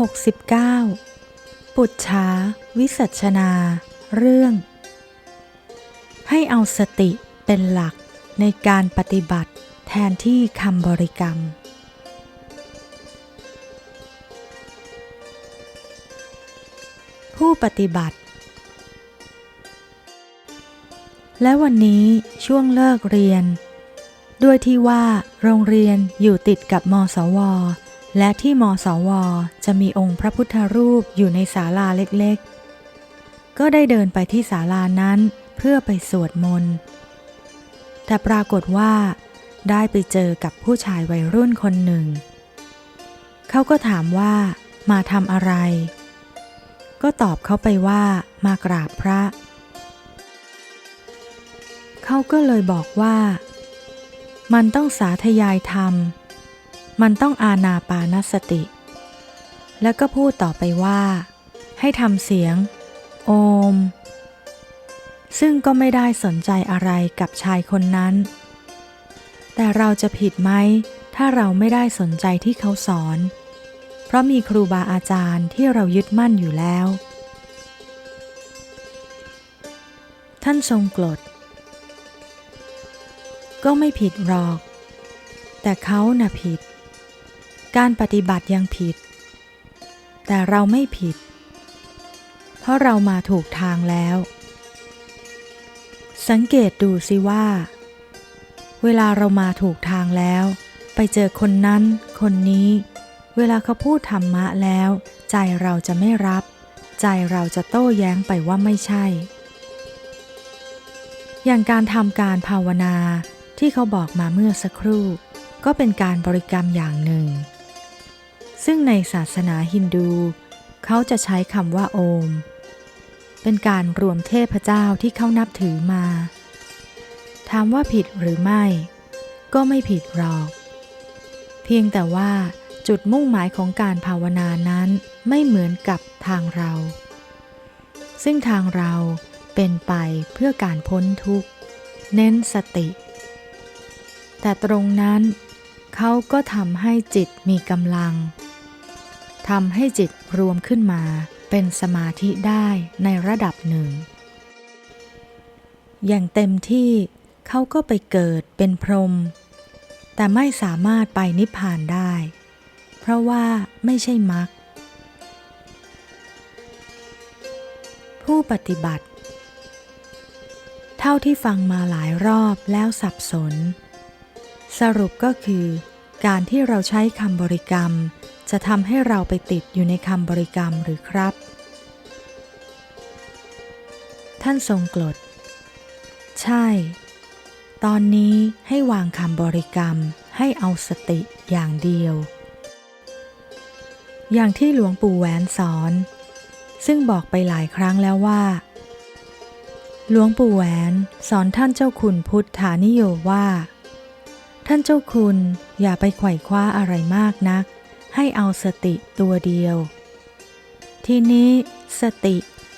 69 ปุจฉาวิสัชนา เรื่อง ให้เอาสติเป็นหลักในการปฏิบัติแทนที่คำบริกรรม ผู้ปฏิบัติ และวันนี้ช่วงเลิกเรียน ด้วยที่ว่าโรงเรียนอยู่ติดกับมสว และที่มสว จะมีองค์พระพุทธรูปอยู่ในศาลาเล็กๆ ก็ได้เดินไปที่ศาลานั้นเพื่อไปสวดมนต์ แต่ปรากฏว่า ได้ไปเจอกับผู้ชายวัยรุ่นคนหนึ่ง เขาก็ถามว่ามาทำอะไร ก็ตอบเขาไปว่ามากราบพระ เขาก็เลยบอกว่า มันต้องสาธยายธรรม มันต้องอาณาปานสติ แล้วก็พูดต่อไปว่า ให้ทำเสียง โอม ซึ่งก็ไม่ได้สนใจอะไรกับชายคนนั้น แต่เราจะผิดไหม ถ้าเราไม่ได้สนใจที่เขาสอน เพราะมีครูบาอาจารย์ที่เรายึดมั่นอยู่แล้ว ท่านทรงกรดก็ไม่ผิดหรอก แต่เขาน่ะผิด การปฏิบัติยังผิด แต่เราไม่ผิด เพราะเรามาถูกทางแล้ว สังเกตดูสิว่า เวลาเรามาถูกทางแล้ว ไปเจอคนนั้น คนนี้ เวลาเขาพูดธรรมะแล้ว ใจเราจะไม่รับ ใจเราจะโต้แย้งไปว่าไม่ใช่ อย่างการทำการภาวนาที่เขาบอกมาเมื่อสักครู่ก็เป็นการบริกรรมอย่างหนึ่ง ซึ่งในศาสนาฮินดู เขาจะใช้คำว่าโอม เป็นการรวมเทพเจ้าที่เขานับถือมา ถามว่าผิดหรือไม่ ก็ไม่ผิดหรอก เพียงแต่ว่าจุดมุ่งหมายของการภาวนานั้นไม่เหมือนกับทางเรา ซึ่งทางเราเป็นไปเพื่อการพ้นทุกข์ เน้นสติ แต่ตรงนั้นเขาก็ทำให้จิตมีกำลัง ทำให้จิตรวมขึ้นมา เป็นสมาธิได้ในระดับหนึ่ง อย่างเต็มที่เขาก็ไปเกิดเป็นพรหมแต่ไม่สามารถไปนิพพานได้ เพราะว่าไม่ใช่มรรคผู้ปฏิบัติ เท่าที่ฟังมาหลายรอบแล้วสับสน สรุปก็คือการที่เราใช้คำบริกรรม จะทำให้เราไปติดอยู่ในคำบริกรรมหรือครับ ท่านทรงกรดใช่ ตอนนี้ให้วางคำบริกรรมให้เอาสติอย่างเดียว อย่างที่หลวงปู่แหวนสอน ซึ่งบอกไปหลายครั้งแล้วว่า หลวงปู่แหวนสอนท่านเจ้าคุณพุทธานิโยว่า ท่านเจ้าคุณอย่าไปไขว่คว้าอะไรมากนัก ให้เอาสติตัวเดียว ทีนี้สติ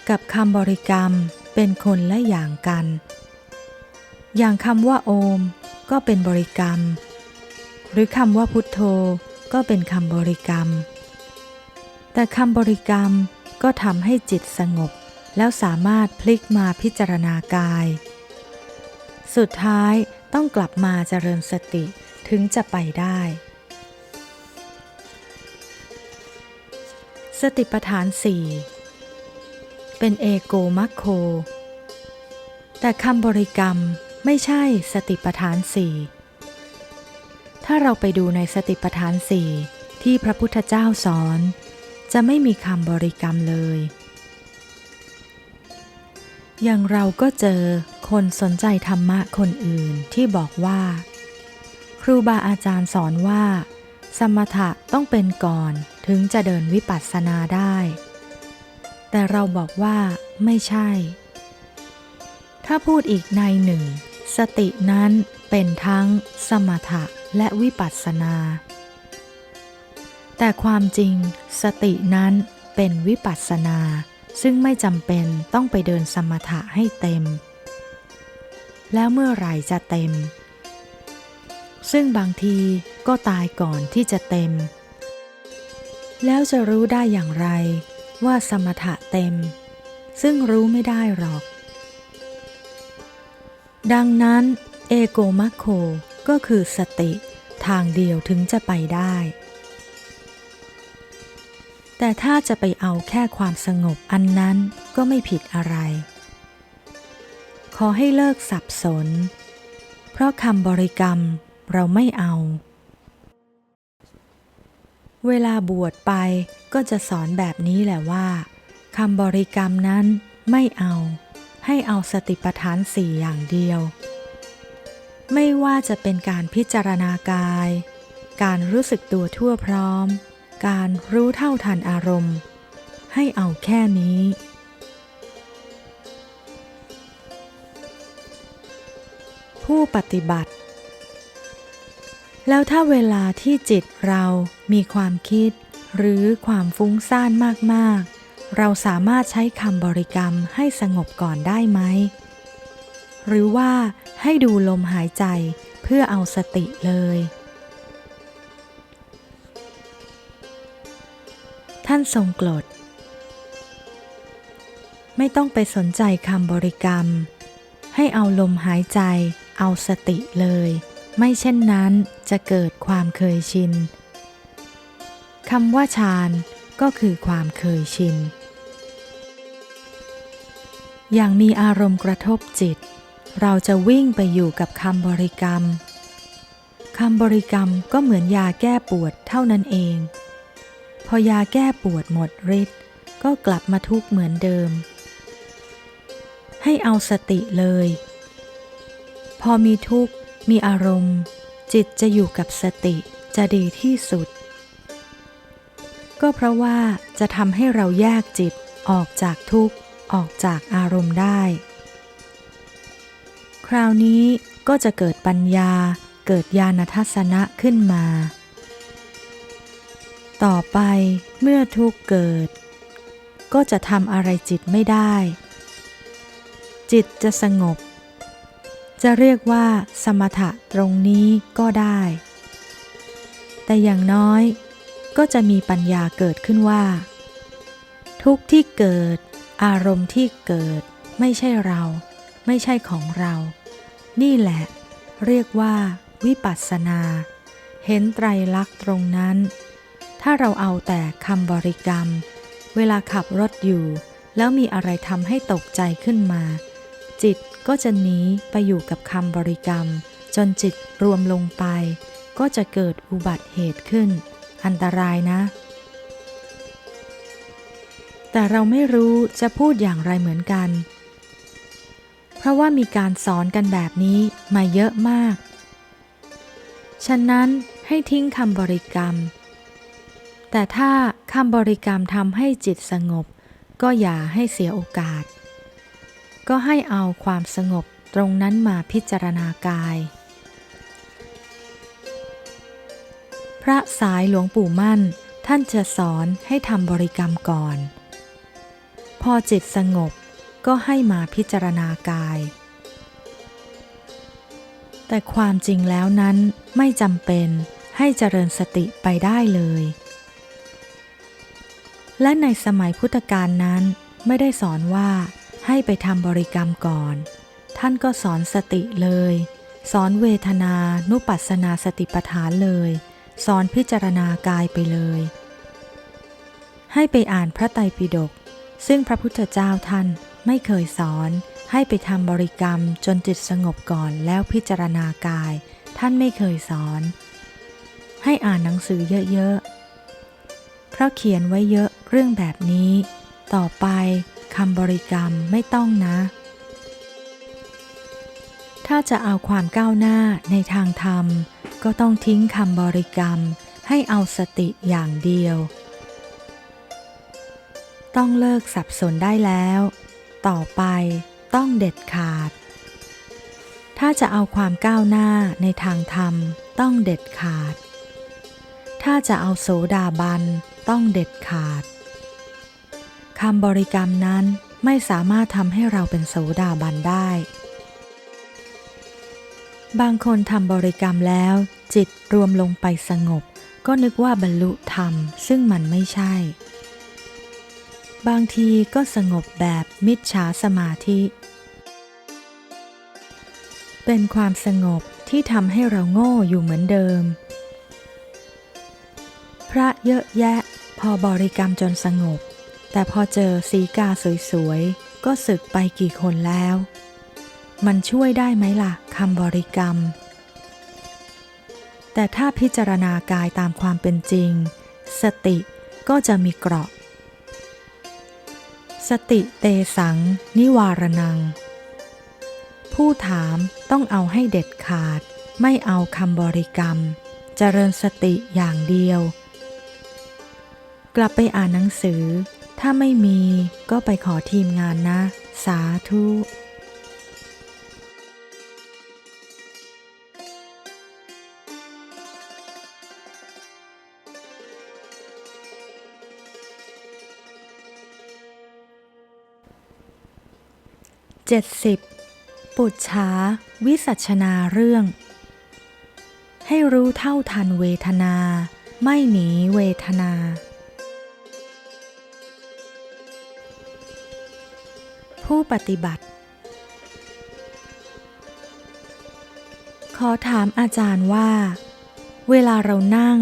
กับคำบริกรรมเป็นคนละอย่างกัน อย่างคำว่าโอม ก็เป็นบริกรรม หรือคำว่าพุทโธก็เป็นคำบริกรรม แต่คำบริกรรมก็ทำให้จิตสงบ แล้วสามารถพลิกมาพิจารณากาย สุดท้ายต้องกลับมาเจริญสติถึงจะไปได้ สติปัฏฐานสี่เป็นเอโกมัคโค แต่คำบริกรรมไม่ใช่สติปัฏฐานสี่ถ้าเราไปดูในสติปัฏฐานสี่ที่พระพุทธเจ้าสอน จะไม่มีคำบริกรรมเลย อย่างเราก็เจอคนสนใจธรรมะคนอื่นที่บอกว่า ครูบาอาจารย์สอนว่า สมถะต้องเป็นก่อน ถึงจะเดินวิปัสสนาได้ แต่เราบอกว่าไม่ใช่ ถ้าพูดอีกในหนึ่ง สตินั้นเป็นทั้งสมถะและวิปัสสนา แต่ความจริง สตินั้นเป็นวิปัสสนา ซึ่งไม่จำเป็นต้องไปเดินสมถะให้เต็ม แล้วเมื่อไหร่จะเต็ม ซึ่งบางทีก็ตายก่อนที่จะเต็ม แล้วจะรู้ได้อย่างไรว่าสมถะเต็ม ซึ่งรู้ไม่ได้หรอก ดังนั้นเอโกมัคโคก็คือสติทางเดียวถึงจะไปได้ แต่ถ้าจะไปเอาแค่ความสงบอันนั้นก็ไม่ผิดอะไร ขอให้เลิกสับสน เพราะคำบริกรรมเราไม่เอา เวลาบวชไปก็จะสอนแบบนี้แหละว่าคำบริกรรมนั้นไม่เอา ให้เอาสติปัฏฐานสี่อย่างเดียว ไม่ว่าจะเป็นการพิจารณากาย การรู้สึกตัวทั่วพร้อม การรู้เท่าทันอารมณ์ ให้เอาแค่นี้ ผู้ปฏิบัติ แล้วถ้าเวลาที่จิตเรามีความคิด หรือความฟุ้งซ่านมากๆ เราสามารถใช้คำบริกรรมให้สงบก่อนได้ไหม หรือว่าให้ดูลมหายใจเพื่อเอาสติเลย ท่านทรงกรดไม่ต้องไปสนใจคำบริกรรม ให้เอาลมหายใจเอาสติเลย ไม่เช่นนั้นจะเกิดความเคยชินคำว่าฌานก็คือความเคยชิน อย่างมีอารมณ์กระทบจิต เราจะวิ่งไปอยู่กับคำบริกรรมคำบริกรรมก็เหมือนยาแก้ปวดเท่านั้นเอง พอยาแก้ปวดหมดฤทธิ์ก็กลับมาทุกข์เหมือนเดิม ให้เอาสติเลย พอมีทุกข์ มีอารมณ์ จิตจะอยู่กับสติจะดีที่สุด ก็เพราะว่าจะทำให้เราแยกจิตออกจากทุกข์ ออกจากอารมณ์ได้ คราวนี้ก็จะเกิดปัญญาเกิดญาณทัศนะขึ้นมา ต่อไปเมื่อทุกข์เกิด ก็จะทำอะไรจิตไม่ได้ จิตจะสงบ จะเรียกว่าสมถะตรงนี้ก็ได้ แต่อย่างน้อยก็จะมีปัญญาเกิดขึ้นว่า ทุกที่เกิด อารมณ์ที่เกิด ไม่ใช่เรา ไม่ใช่ของเรา นี่แหละ เรียกว่าวิปัสสนา เห็นไตรลักษณ์ตรงนั้น ถ้าเราเอาแต่คำบริกรรม เวลาขับรถอยู่ แล้วมีอะไรทำให้ตกใจขึ้นมา จิตก็จะหนีไปอยู่กับคำบริกรรม จนจิตรวมลงไป ก็จะเกิดอุบัติเหตุขึ้น อันตรายนะ แต่เราไม่รู้จะพูดอย่างไรเหมือนกัน เพราะว่ามีการสอนกันแบบนี้มาเยอะมาก ฉะนั้นให้ทิ้งคำบริกรรม แต่ถ้าคำบริกรรมทำให้จิตสงบ ก็อย่าให้เสียโอกาส ก็ให้เอาความสงบตรงนั้นมาพิจารณากาย พระสายหลวงปู่มั่น ท่านจะสอนให้ทำบริกรรมก่อน พอจิตสงบก็ให้มาพิจารณากาย แต่ความจริงแล้วนั้นไม่จำเป็นให้เจริญสติไปได้เลย และในสมัยพุทธกาลนั้นไม่ได้สอนว่า ให้ไปทำบริกรรมก่อน ท่านก็สอนสติเลย สอนเวทนานุปัสสนาสติปัฏฐานเลย สอนพิจารณากายไปเลย ให้ไปอ่านพระไตรปิฎกซึ่งพระพุทธเจ้าท่านไม่เคยสอนให้ไปทำบริกรรมจนจิตสงบก่อนแล้วพิจารณากาย ท่านไม่เคยสอน ให้อ่านหนังสือเยอะๆเพราะเขียนไว้เยอะเรื่องแบบนี้ ต่อไป คำบริกรรมไม่ต้องนะ ถ้าจะเอาความก้าวหน้าในทางธรรม ก็ต้องทิ้งคำบริกรรมให้เอาสติอย่างเดียว ต้องเลิกสับสนได้แล้ว ต่อไปต้องเด็ดขาด ถ้าจะเอาความก้าวหน้าในทางธรรม ต้องเด็ดขาด ถ้าจะเอาโสดาบันต้องเด็ดขาด คำบริกรรมนั้นไม่สามารถทำให้เราเป็นโสดาบันได้ บางคนทำบริกรรมแล้ว จิตรวมลงไปสงบ ก็นึกว่าบรรลุธรรม ซึ่งมันไม่ใช่ บางทีก็สงบแบบมิจฉาสมาธิ เป็นความสงบที่ทำให้เราโง่อยู่เหมือนเดิม พระเยอะแยะ พอบริกรรมจนสงบ แต่พอเจอสีกาสวยๆ ก็สึกไปกี่คนแล้ว มันช่วยได้ไหมล่ะคำบริกรรม แต่ถ้าพิจารณากายตามความเป็นจริง สติก็จะมีเกราะ สติเตสัง นิวารนัง ผู้ถามต้องเอาให้เด็ดขาด ไม่เอาคำบริกรรม เจริญสติอย่างเดียว กลับไปอ่านหนังสือ ถ้าไม่มีก็ไปขอทีมงานนะ สาธุ 70. ปุจฉาวิสัชนาเรื่อง ให้รู้เท่าทันเวทนา ไม่หนีเวทนา ผู้ปฏิบัติ ขอถามอาจารย์ว่า เวลาเรานั่ง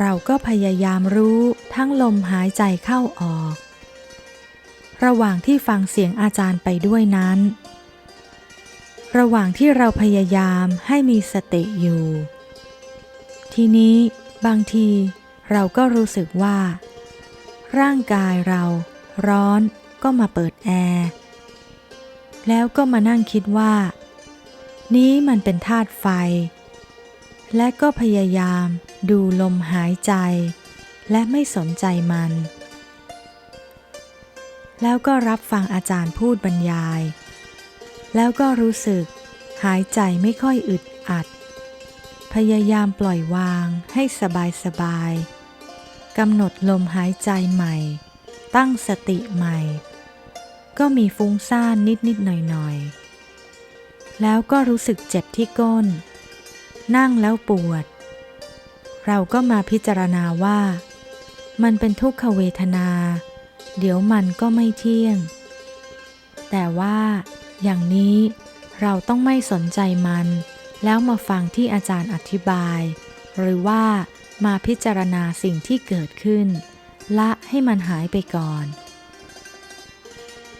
เราก็พยายามรู้ทั้งลมหายใจเข้าออก ระหว่างที่ฟังเสียงอาจารย์ไปด้วยนั้น ระหว่างที่เราพยายามให้มีสติอยู่ ทีนี้บางทีเราก็รู้สึกว่า ร่างกายเราร้อนก็มาเปิดแอร์ แล้วก็มานั่งคิดว่า นี้มันเป็นธาตุไฟ และก็พยายามดูลมหายใจ และไม่สนใจมัน แล้วก็รับฟังอาจารย์พูดบรรยาย แล้วก็รู้สึกหายใจไม่ค่อยอึดอัด พยายามปล่อยวางให้สบายสบายกำหนดลมหายใจใหม่ ตั้งสติใหม่ ก็มีฟุ้งซ่านนิดนิดหน่อยหน่อยๆ แล้วก็รู้สึกเจ็บที่ก้น นั่งแล้วปวด เราก็มาพิจารณาว่า มันเป็นทุกขเวทนา เดี๋ยวมันก็ไม่เที่ยง แต่ว่า อย่างนี้เราต้องไม่สนใจมัน แล้วมาฟังที่อาจารย์อธิบาย หรือว่ามาพิจารณาสิ่งที่เกิดขึ้น ละให้มันหายไปก่อน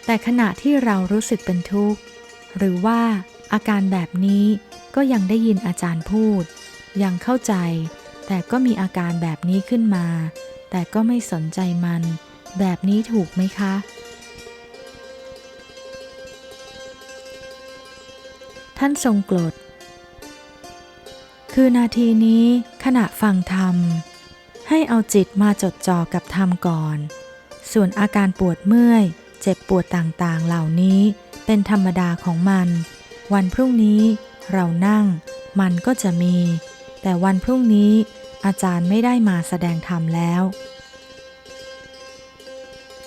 แต่ขณะที่เรารู้สึกเป็นทุกข์ หรือว่าอาการแบบนี้ก็ยังได้ยินอาจารย์พูด ยังเข้าใจ แต่ก็มีอาการแบบนี้ขึ้นมา แต่ก็ไม่สนใจมัน แบบนี้ถูกไหมคะ ท่านทรงกรดคือนาทีนี้ขณะฟังธรรม ให้เอาจิตมาจดจ่อกับธรรมก่อน ส่วนอาการปวดเมื่อย เจ็บปวดต่างๆ เหล่านี้เป็นธรรมดาของมัน วันพรุ่งนี้เรานั่ง มันก็จะมี แต่วันพรุ่งนี้อาจารย์ไม่ได้มาแสดงธรรมแล้ว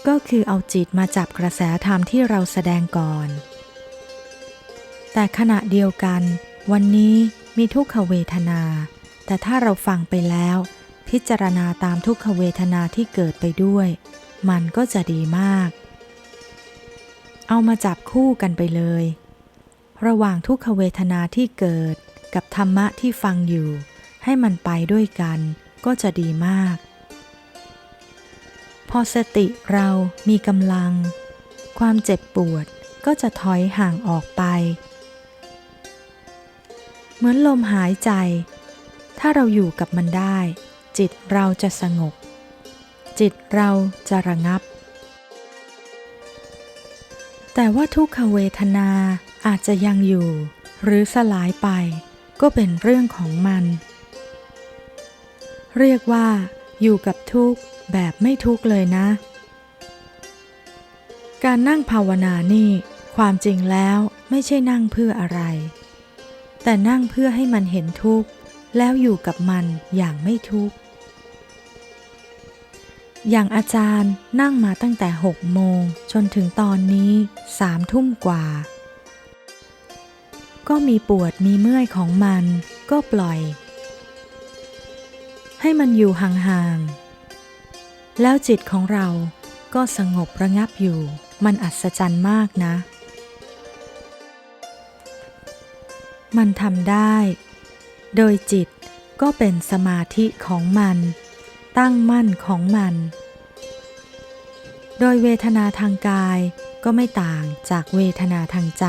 ก็คือเอาจิตมาจับกระแสธรรมที่เราแสดงก่อน แต่ขณะเดียวกัน วันนี้มีทุกขเวทนา แต่ถ้าเราฟังไปแล้ว พิจารณาตามทุกขเวทนาที่เกิดไปด้วย มันก็จะดีมาก เอามาจับคู่กันไปเลย ระหว่างทุกขเวทนาที่เกิดกับธรรมะที่ฟังอยู่ ให้มันไปด้วยกันก็จะดีมาก พอสติเรามีกำลัง ความเจ็บปวดก็จะถอยห่างออกไป เหมือนลมหายใจ ถ้าเราอยู่กับมันได้ จิตเราจะสงบ จิตเราจะระงับ แต่ว่าทุกขเวทนาอาจจะยังอยู่ หรือสลายไป ก็เป็นเรื่องของมัน เรียกว่า อยู่กับทุกข์แบบไม่ทุกข์เลยนะ การนั่งภาวนานี่ ความจริงแล้วไม่ใช่นั่งเพื่ออะไร แต่นั่งเพื่อให้มันเห็นทุกข์ แล้วอยู่กับมันอย่างไม่ทุกข์ อย่างอาจารย์นั่งมาตั้งแต่หกโมง จนถึงตอนนี้สามทุ่มกว่า ก็มีปวดมีเมื่อยของมันก็ปล่อย ให้มันอยู่ห่างๆ แล้วจิตของเราก็สงบระงับอยู่ มันอัศจรรย์มากนะ มันทำได้ โดยจิตก็เป็นสมาธิของมัน ตั้งมั่นของมัน โดยเวทนาทางกายก็ไม่ต่างจากเวทนาทางใจ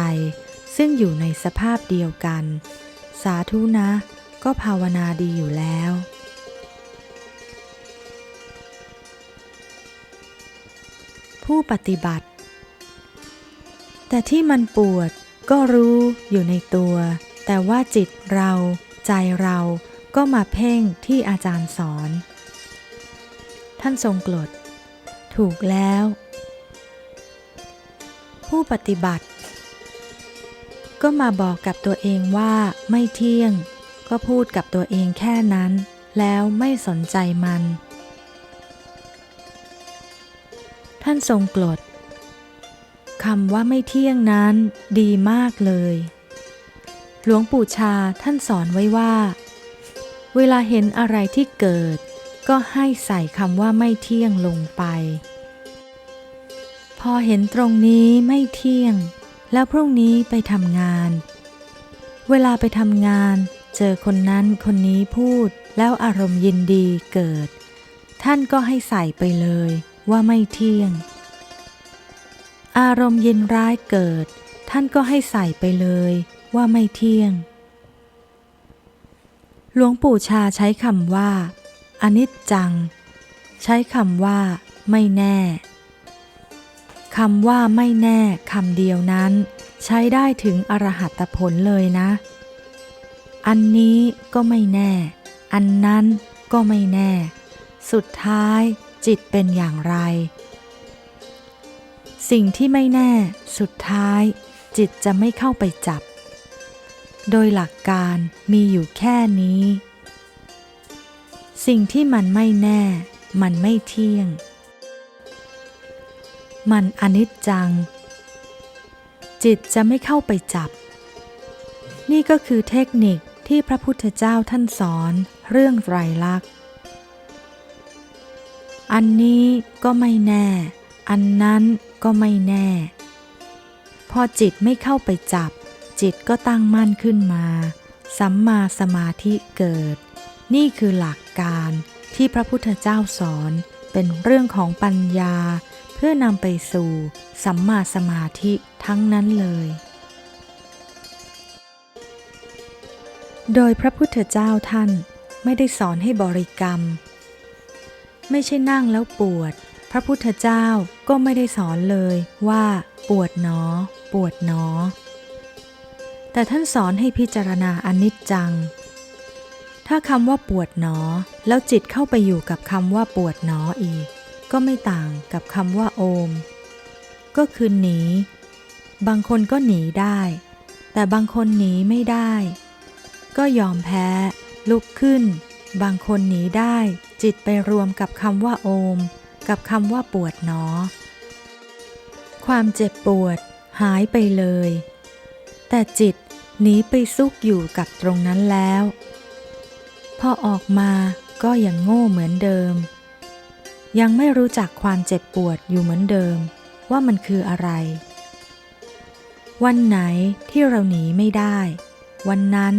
ซึ่งอยู่ในสภาพเดียวกัน สาธุนะ ก็ภาวนาดีอยู่แล้ว ผู้ปฏิบัติ แต่ที่มันปวดก็รู้อยู่ในตัว แต่ว่าจิตเรา ใจเราก็มาเพ่งที่อาจารย์สอน ท่านทรงกรดถูกแล้ว ผู้ปฏิบัติ ก็มาบอกกับตัวเองว่าไม่เที่ยง ก็พูดกับตัวเองแค่นั้น แล้วไม่สนใจมัน ท่านทรงกรดคำว่าไม่เที่ยงนั้นดีมากเลย หลวงปู่ชาท่านสอนไว้ว่า เวลาเห็นอะไรที่เกิด ก็ให้ใส่คำว่าไม่เที่ยงลงไป พอเห็นตรงนี้ไม่เที่ยง แล้วพรุ่งนี้ไปทำงาน เวลาไปทำงาน เจอคนนั้นคนนี้พูด แล้วอารมณ์ยินดีเกิด ท่านก็ให้ใส่ไปเลยว่าไม่เที่ยง อารมณ์ยินร้ายเกิด ท่านก็ให้ใส่ไปเลยว่าไม่เที่ยง หลวงปู่ชาใช้คำว่า อนิจจัง ใช้คำว่า ไม่แน่คำว่าไม่แน่คำเดียวนั้น ใช้ได้ถึงอรหัตผลเลยนะ อันนี้ก็ไม่แน่ อันนั้นก็ไม่แน่ สุดท้ายจิตเป็นอย่างไร สิ่งที่ไม่แน่ สุดท้าย จิตจะไม่เข้าไปจับ โดยหลักการมีอยู่แค่นี้ สิ่งที่มันไม่แน่ มันไม่เที่ยง มันอนิจจัง จิตจะไม่เข้าไปจับ นี่ก็คือเทคนิคที่พระพุทธเจ้าท่านสอนเรื่องไตรลักษณ์ อันนี้ก็ไม่แน่ อันนั้นก็ไม่แน่ พอจิตไม่เข้าไปจับ จิตก็ตั้งมั่นขึ้นมา สัมมาสมาธิเกิด นี่คือหลักการที่พระพุทธเจ้าสอนเป็นเรื่องของปัญญา เพื่อนำไปสู่สัมมาสมาธิทั้งนั้นเลย โดยพระพุทธเจ้าท่านไม่ได้สอนให้บริกรรม ไม่ใช่นั่งแล้วปวด พระพุทธเจ้าก็ไม่ได้สอนเลยว่า ปวดหนอ ปวดหนอ แต่ท่านสอนให้พิจารณาอนิจจัง ถ้าคำว่าปวดหนอ แล้วจิตเข้าไปอยู่กับคำว่าปวดหนออีก ก็ไม่ต่างกับคำว่าโอม ก็คือหนี บางคนก็หนีได้ แต่บางคนหนีไม่ได้ ก็ยอมแพ้ ลุกขึ้น บางคนหนีได้ จิตไปรวมกับคำว่าโอม กับคำว่าปวดหนอ ความเจ็บปวด หายไปเลย แต่จิตหนีไปซุกอยู่กับตรงนั้นแล้ว พอออกมาก็ยังโง่เหมือนเดิม ยังไม่รู้จักความเจ็บปวดอยู่เหมือนเดิม ว่ามันคืออะไร วันไหนที่เราหนีไม่ได้ วันนั้น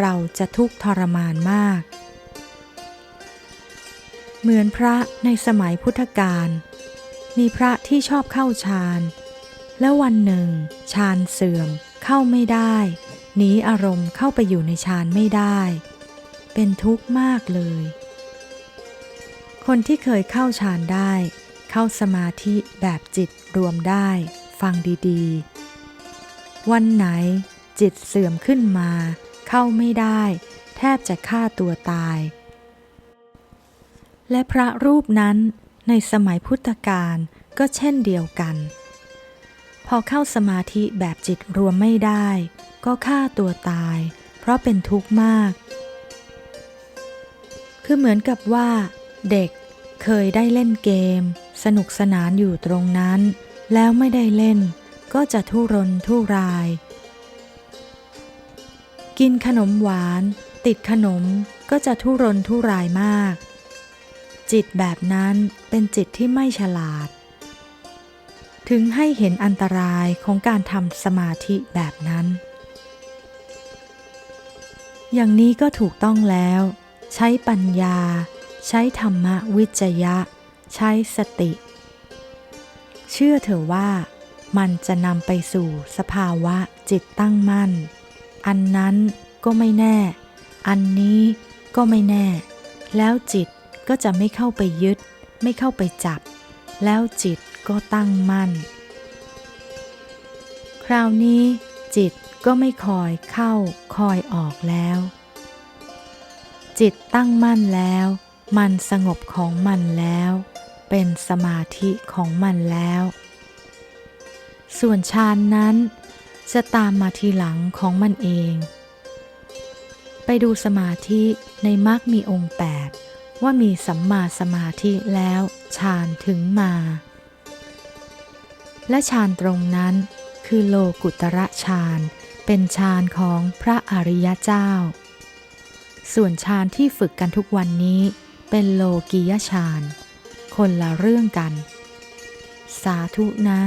เราจะทุกข์ทรมานมาก เหมือนพระในสมัยพุทธกาลมีพระที่ชอบเข้าฌานแล้ววันหนึ่งฌานเสื่อมเข้าไม่ได้ หนีอารมณ์เข้าไปอยู่ในฌานไม่ได้ เป็นทุกข์มากเลย คนที่เคยเข้าฌานได้ เข้าสมาธิแบบจิตรวมได้ ฟังดีๆ วันไหนจิตเสื่อมขึ้นมา เข้าไม่ได้ แทบจะฆ่าตัวตาย และพระรูปนั้นในสมัยพุทธกาลก็เช่นเดียวกัน พอเข้าสมาธิแบบจิตรวมไม่ได้ ก็ฆ่าตัวตาย เพราะเป็นทุกข์มาก คือเหมือนกับว่า เด็กเคยได้เล่นเกม สนุกสนานอยู่ตรงนั้น แล้วไม่ได้เล่น ก็จะทุรนทุราย กินขนมหวาน ติดขนมก็จะทุรนทุรายมาก จิตแบบนั้นเป็นจิตที่ไม่ฉลาด ถึงให้เห็นอันตรายของการทำสมาธิแบบนั้น อย่างนี้ก็ถูกต้องแล้ว ใช้ปัญญา ใช้ธรรมวิจยะ ใช้สติ เชื่อเถอะว่า มันจะนำไปสู่สภาวะจิตตั้งมั่น อันนั้นก็ไม่แน่ อันนี้ก็ไม่แน่ แล้วจิตก็จะไม่เข้าไปยึด ไม่เข้าไปจับ แล้วจิตก็ตั้งมั่น คราวนี้จิตก็ไม่คอยเข้าคอยออกแล้ว จิตตั้งมั่นแล้ว มันสงบของมันแล้ว เป็นสมาธิของมันแล้ว ส่วนฌานนั้น จะตามมาทีหลังของมันเอง ไปดูสมาธิในมรรคมีองค์8ว่ามีสัมมาสมาธิแล้วฌานถึงมา และฌานตรงนั้นคือโลกุตระฌานเป็นฌานของพระอริยเจ้า ส่วนฌานที่ฝึกกันทุกวันนี้เป็นโลกียฌาน คนละเรื่องกัน สาธุนะ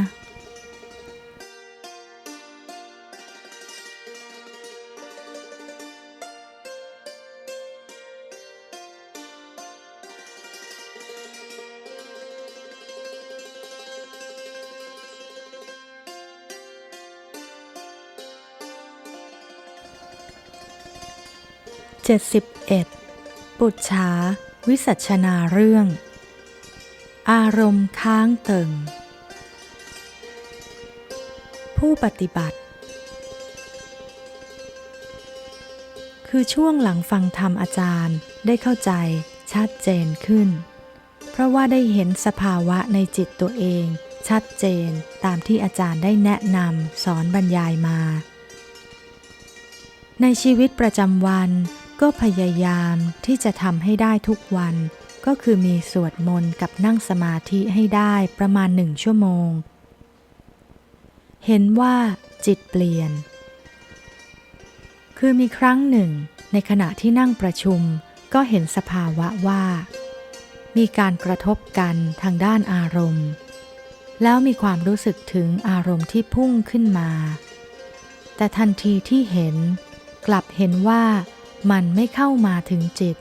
71. ปุจฉาวิสัชนาเรื่อง อารมณ์ค้างเติ่ง ผู้ปฏิบัติ คือช่วงหลังฟังธรรมอาจารย์ได้เข้าใจชัดเจนขึ้น เพราะว่าได้เห็นสภาวะในจิตตัวเองชัดเจนตามที่อาจารย์ได้แนะนำสอนบรรยายมา ในชีวิตประจำวัน ก็พยายามที่จะทำให้ได้ทุกวัน ก็คือมีสวดมนต์กับนั่งสมาธิให้ได้ประมาณหนึ่งชั่วโมง เห็นว่าจิตเปลี่ยน คือมีครั้งหนึ่ง ในขณะที่นั่งประชุม ก็เห็นสภาวะว่า มีการกระทบกันทางด้านอารมณ์ แล้วมีความรู้สึกถึงอารมณ์ที่พุ่งขึ้นมา แต่ทันทีที่เห็น กลับเห็นว่า มันไม่เข้ามาถึงจิต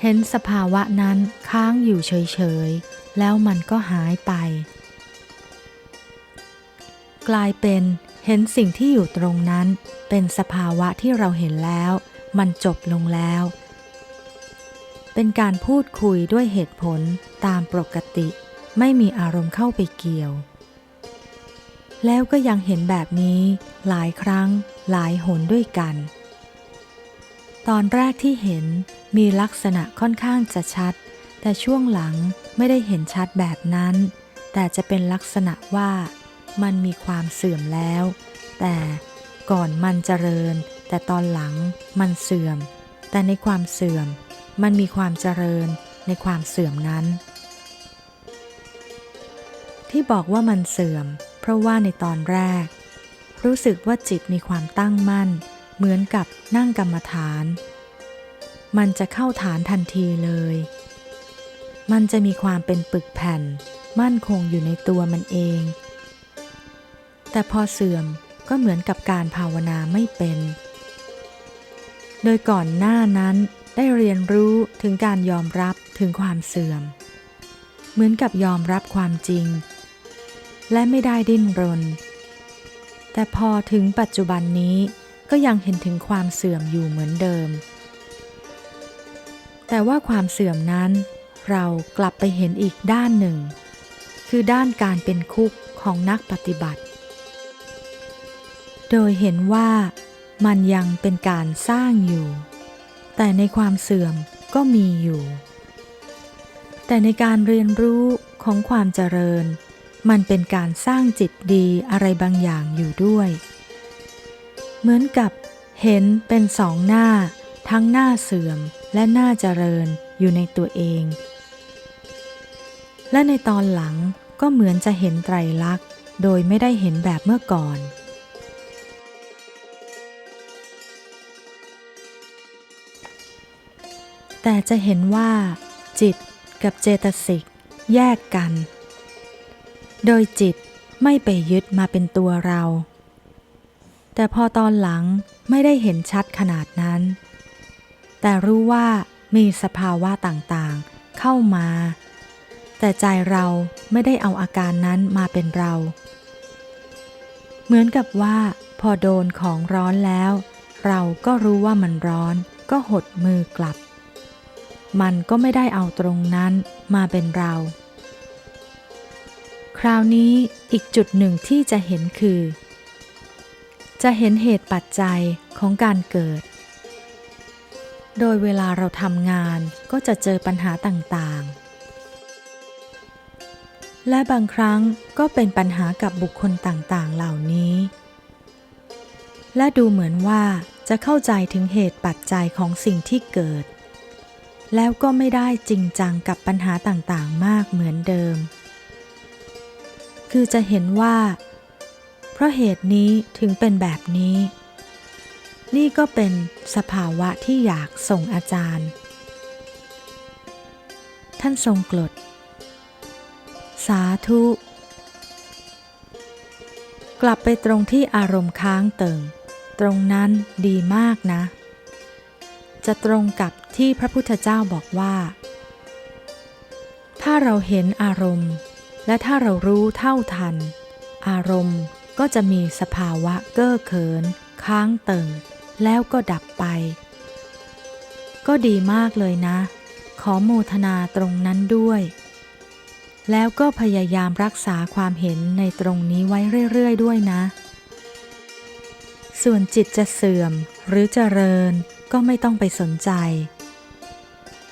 เห็นสภาวะนั้นค้างอยู่เฉยๆ แล้วมันก็หายไป กลายเป็นเห็นสิ่งที่อยู่ตรงนั้น เป็นสภาวะที่เราเห็นแล้ว มันจบลงแล้ว เป็นการพูดคุยด้วยเหตุผลตามปกติ ไม่มีอารมณ์เข้าไปเกี่ยว แล้วก็ยังเห็นแบบนี้หลายครั้งหลายหนด้วยกัน ตอนแรกที่เห็นมีลักษณะค่อนข้างจะชัด แต่ช่วงหลังไม่ได้เห็นชัดแบบนั้น แต่จะเป็นลักษณะว่ามันมีความเสื่อมแล้ว แต่ก่อนมันเจริญ แต่ตอนหลังมันเสื่อม แต่ในความเสื่อม มันมีความเจริญในความเสื่อมนั้น ที่บอกว่ามันเสื่อม เพราะว่าในตอนแรก รู้สึกว่าจิตมีความตั้งมั่น เหมือนกับนั่งกรรมฐาน มันจะเข้าฐานทันทีเลย มันจะมีความเป็นปึกแผ่น มั่นคงอยู่ในตัวมันเอง แต่พอเสื่อมก็เหมือนกับการภาวนาไม่เป็น โดยก่อนหน้านั้นได้เรียนรู้ถึงการยอมรับถึงความเสื่อม เหมือนกับยอมรับความจริง และไม่ได้ดิ้นรน แต่พอถึงปัจจุบันนี้ ก็ยังเห็นถึงความเสื่อมอยู่เหมือนเดิม แต่ว่าความเสื่อมนั้น เรากลับไปเห็นอีกด้านหนึ่ง คือด้านการเป็นคุกของนักปฏิบัติ โดยเห็นว่ามันยังเป็นการสร้างอยู่ แต่ในความเสื่อมก็มีอยู่ แต่ในการเรียนรู้ของความเจริญ มันเป็นการสร้างจิตดีอะไรบางอย่างอยู่ด้วย เหมือนกับเห็นเป็นสองหน้า ทั้งหน้าเสื่อมและหน้าเจริญอยู่ในตัวเอง และในตอนหลังก็เหมือนจะเห็นไตรลักษณ์ โดยไม่ได้เห็นแบบเมื่อก่อนแต่จะเห็นว่า จิตกับเจตสิกแยกกัน โดยจิตไม่ไปยึดมาเป็นตัวเรา แต่พอตอนหลังไม่ได้เห็นชัดขนาดนั้น แต่รู้ว่ามีสภาวะต่างๆเข้ามา แต่ใจเราไม่ได้เอาอาการนั้นมาเป็นเรา เหมือนกับว่า พอโดนของร้อนแล้ว เราก็รู้ว่ามันร้อนก็หดมือกลับ มันก็ไม่ได้เอาตรงนั้นมาเป็นเรา คราวนี้อีกจุดหนึ่งที่จะเห็นคือ จะเห็นเหตุปัจจัยของการเกิด โดยเวลาเราทำงานก็จะเจอปัญหาต่างๆ และบางครั้งก็เป็นปัญหากับบุคคลต่างๆ เหล่านี้ และดูเหมือนว่าจะเข้าใจถึงเหตุปัจจัยของสิ่งที่เกิด แล้วก็ไม่ได้จริงจังกับปัญหาต่างๆ มากเหมือนเดิม คือจะเห็นว่า ราะเหตุนี้ถึงเป็นแบบนี้ นี่ก็เป็นสภาวะที่อยากส่งอาจารย์ ท่านทรงกรดสาธุ กลับไปตรงที่อารมณ์ค้างเติ่ง ตรงนั้นดีมากนะ จะตรงกับที่พระพุทธเจ้าบอกว่า ถ้าเราเห็นอารมณ์ และถ้าเรารู้เท่าทัน อารมณ์ ก็จะมีสภาวะเก้อเขิน ค้างเติ่ง แล้วก็ดับไป ก็ดีมากเลยนะ ขอโมทนาตรงนั้นด้วย แล้วก็พยายามรักษาความเห็นในตรงนี้ไว้เรื่อย ๆ ด้วยนะ ส่วนจิตจะเสื่อมหรือจเจริญก็ไม่ต้องไปสนใจ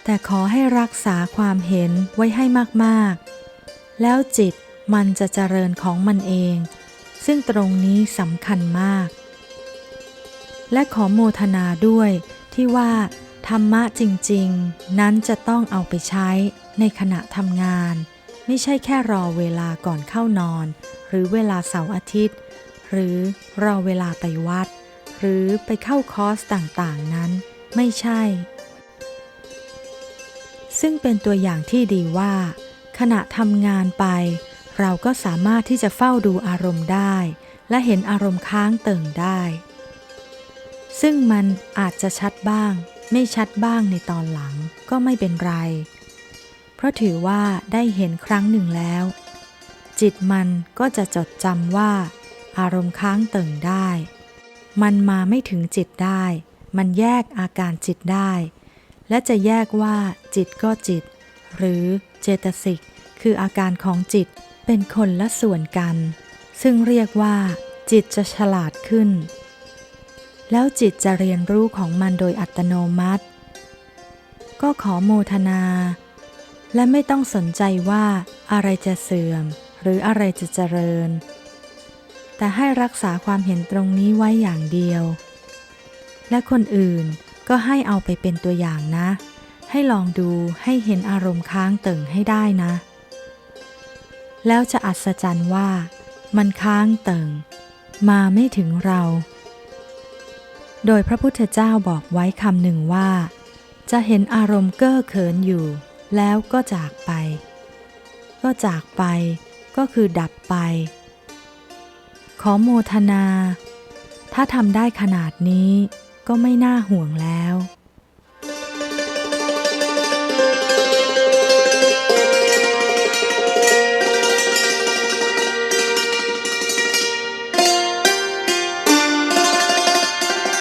แต่ขอให้รักษาความเห็นไว้ให้มาก ๆ แล้วจิตมันจะเจริญของมันเอง ซึ่งตรงนี้สำคัญมาก และขอโมทนาด้วยที่ว่าธรรมะจริง ๆ นั้นจะต้องเอาไปใช้ในขณะทำงาน ไม่ใช่แค่รอเวลาก่อนเข้านอน หรือเวลาเสาร์อาทิตย์ หรือรอเวลาไปวัด หรือไปเข้าคอร์สต่างๆนั้น ไม่ใช่ ซึ่งเป็นตัวอย่างที่ดีว่า ขณะทำงานไป เราก็สามารถที่จะเฝ้าดูอารมณ์ได้ และเห็นอารมณ์ค้างเติ่งได้ ซึ่งมันอาจจะชัดบ้าง ไม่ชัดบ้างในตอนหลังก็ไม่เป็นไร เพราะถือว่าได้เห็นครั้งหนึ่งแล้ว จิตมันก็จะจดจำว่า อารมณ์ค้างเติ่งได้ มันมาไม่ถึงจิตได้ มันแยกอาการจิตได้ และจะแยกว่าจิตก็จิต หรือเจตสิกคืออาการของจิต เป็นคนละส่วนกัน ซึ่งเรียกว่า จิตจะฉลาดขึ้น แล้วจิตจะเรียนรู้ของมันโดยอัตโนมัติ ก็ขอโมทนา และไม่ต้องสนใจว่าอะไรจะเสื่อม หรืออะไรจะเจริญ แต่ให้รักษาความเห็นตรงนี้ไว้อย่างเดียว และคนอื่นก็ให้เอาไปเป็นตัวอย่างนะ ให้ลองดูให้เห็นอารมณ์ค้างเติ่งให้ได้นะ แล้วจะอัศจรรย์ว่ามันค้างเติ่ง มาไม่ถึงเรา โดยพระพุทธเจ้าบอกไว้คำหนึ่งว่า จะเห็นอารมณ์เก้อเขินอยู่ แล้วก็จากไป ก็จากไป ก็คือดับไป ขอโมทนา ถ้าทำได้ขนาดนี้ก็ไม่น่าห่วงแล้ว